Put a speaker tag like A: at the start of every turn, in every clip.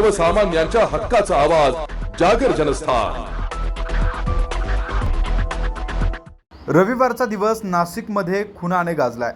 A: सर्वसामान्यांच्या हक्काचा आवाज जागर जनस्थान.
B: रविवारचा दिवस नाशिकमध्ये खुनाने गाजलाय.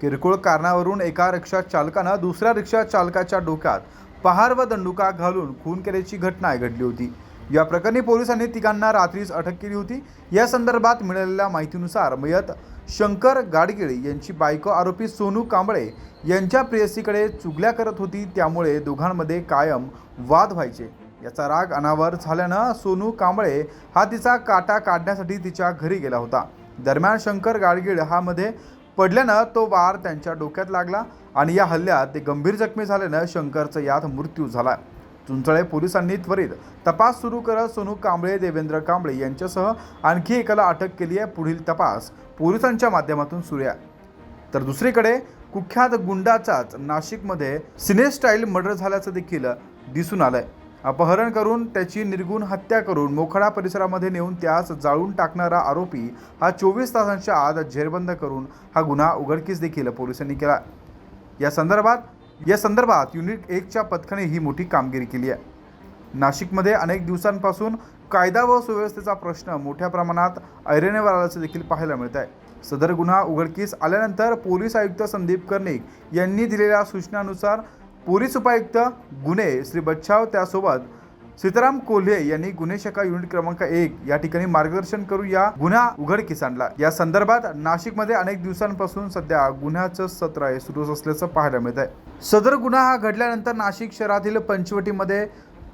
B: किरकोळ कारणावरून एका रिक्षा चालकानं दुसऱ्या रिक्षा चालकाच्या डोक्यात पहार व दंडुका घालून खून केल्याची घटना घडली होती. या प्रकरणी पोलिसांनी तिघांना रात्रीच अटक केली होती. या संदर्भात मिळालेल्या माहितीनुसार मयत शंकर गाडगिळे यांची बायको आरोपी सोनू कांबळे यांच्या प्रेयसीकडे चुगल्या करत होती. त्यामुळे दोघांमध्ये कायम वाद व्हायचे. याचा राग अनावर झाल्यानं सोनू कांबळे हा तिचा काटा काढण्यासाठी तिच्या घरी गेला होता. दरम्यान शंकर गाडगीळ हा मध्ये पडल्यानं तो वार त्यांच्या डोक्यात लागला आणि या हल्ल्यात ते गंभीर जखमी झाल्यानं शंकरचा यात मृत्यू झाला. चुंचळे पोलिसांनी त्वरित तपास सुरू करत सोनू कांबळे देवेंद्र कांबळे यांच्यासह आणखी एकाला अटक केली आहे. पुढील तपास पोलिसांच्या माध्यमातून सुरू आहे. तर दुसरीकडे कुख्यात गुंडाचाच नाशिकमध्ये सिनेस्टाईल मर्डर झाल्याचं देखील दिसून आलंय. अपहरण करून त्याची निर्गुण हत्या करून मोखडा परिसरामध्ये नेऊन त्यास जाळून टाकणारा आरोपी हा चोवीस तासांच्या आत झेरबंद करून हा गुन्हा उघडकीस देखील पोलिसांनी केला या संदर्भात या संदर्भात युनिट एकच्या पथकाने ही मोठी कामगिरी केली आहे. नाशिकमध्ये अनेक दिवसांपासून कायदा व सुव्यवस्थेचा प्रश्न मोठ्या प्रमाणात ऐरणेवर आल्याचं देखील पाहायला मिळत आहे. सदर गुन्हा उघडकीस आल्यानंतर पोलीस आयुक्त संदीप कर्णिक यांनी दिलेल्या सूचनानुसार पोलीस उपायुक्त गुन्हे श्री बच्छाव त्यासोबत सीताराम कोल्हे यांनी गुन्हे शाखा युनिट क्रमांक एक या ठिकाणी मार्गदर्शन करून या गुन्हा उघडकीस आणला या संदर्भात नाशिकमध्ये अनेक दिवसांपासून सध्या गुन्ह्याचं सत्र हे सुरू असल्याचं पाहायला मिळत आहे. सदर गुन्हा हा घडल्यानंतर नाशिक शहरातील पंचवटीमध्ये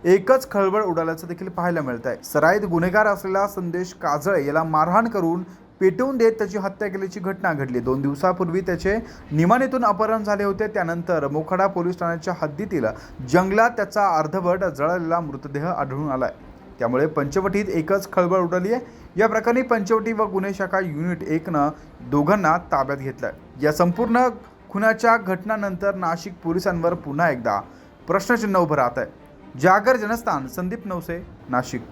B: एकच खळबळ उडाल्याचं देखील पाहायला मिळत आहे. सराईत गुन्हेगार असलेला संदेश काजळे याला मारहाण करून पेटवून देत त्याची हत्या केल्याची घटना घडली. दोन दिवसापूर्वी त्याचे निमाणीतून अपहरण झाले होते. त्यानंतर मोखाडा पोलीस ठाण्याच्या हद्दीतील जंगलात त्याचा अर्धवट जळलेला मृतदेह आढळून आलाय. त्यामुळे पंचवटीत एकच खळबळ उडाली आहे या प्रकरणी पंचवटी व गुन्हे शाखा युनिट एकनं दोघांना ताब्यात घेतलंय. या संपूर्ण खुनाच्या घटनानंतर नाशिक पोलिसांवर पुन्हा एकदा प्रश्नचिन्ह उभं राहत आहे जागर जनस्थान संदीप नवसे नाशिक.